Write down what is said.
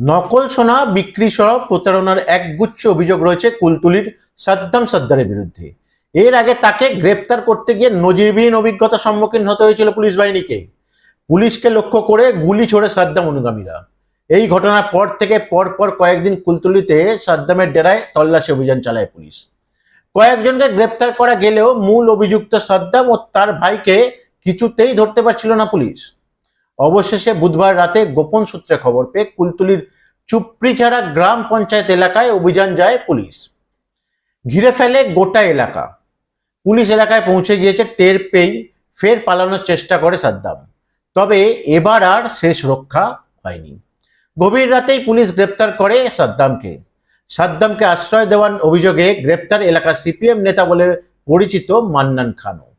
নকল সোনা, বিক্রি সহ প্রতারণার একগুচ্ছ অভিযোগ রয়েছে কুলতুলির সাদ্দাম সর্দারের বিরুদ্ধে। এর আগে তাকে গ্রেফতার করতে গিয়ে নজিরবিহীন অভিজ্ঞতার সম্মুখীন হতে হয়েছিল পুলিশ বাহিনীকে। পুলিশকে লক্ষ্য করে গুলি ছোড়ে সাদ্দাম অনুগামীরা। এই ঘটনার পর থেকে পরপর কয়েকদিন কুলতুলিতে সাদ্দামের ডেরায় তল্লাশি অভিযান চালায় পুলিশ। কয়েকজনকে গ্রেপ্তার করা গেলেও মূল অভিযুক্ত সাদ্দাম ও তার ভাইকে কিছুতেই ধরতে পারছিল না পুলিশ। অবশেষে বুধবার রাতে গোপন সূত্রে খবর পেয়ে কুলতুলির চুপড়িছাড়া গ্রাম পঞ্চায়েত এলাকায় অভিযান যায় পুলিশ। ঘিরে ফেলে গোটা এলাকা। পুলিশ এলাকায় পৌঁছে গিয়েছে টের পেয়েই ফের পালানোর চেষ্টা করে সাদ্দাম। তবে এবার আর শেষ রক্ষা হয়নি। গভীর রাতেই পুলিশ গ্রেপ্তার করে সাদ্দামকে। সাদ্দামকে আশ্রয় দেওয়ার অভিযোগে গ্রেপ্তার এলাকার সিপিএম নেতা বলে পরিচিত মান্নান খানও।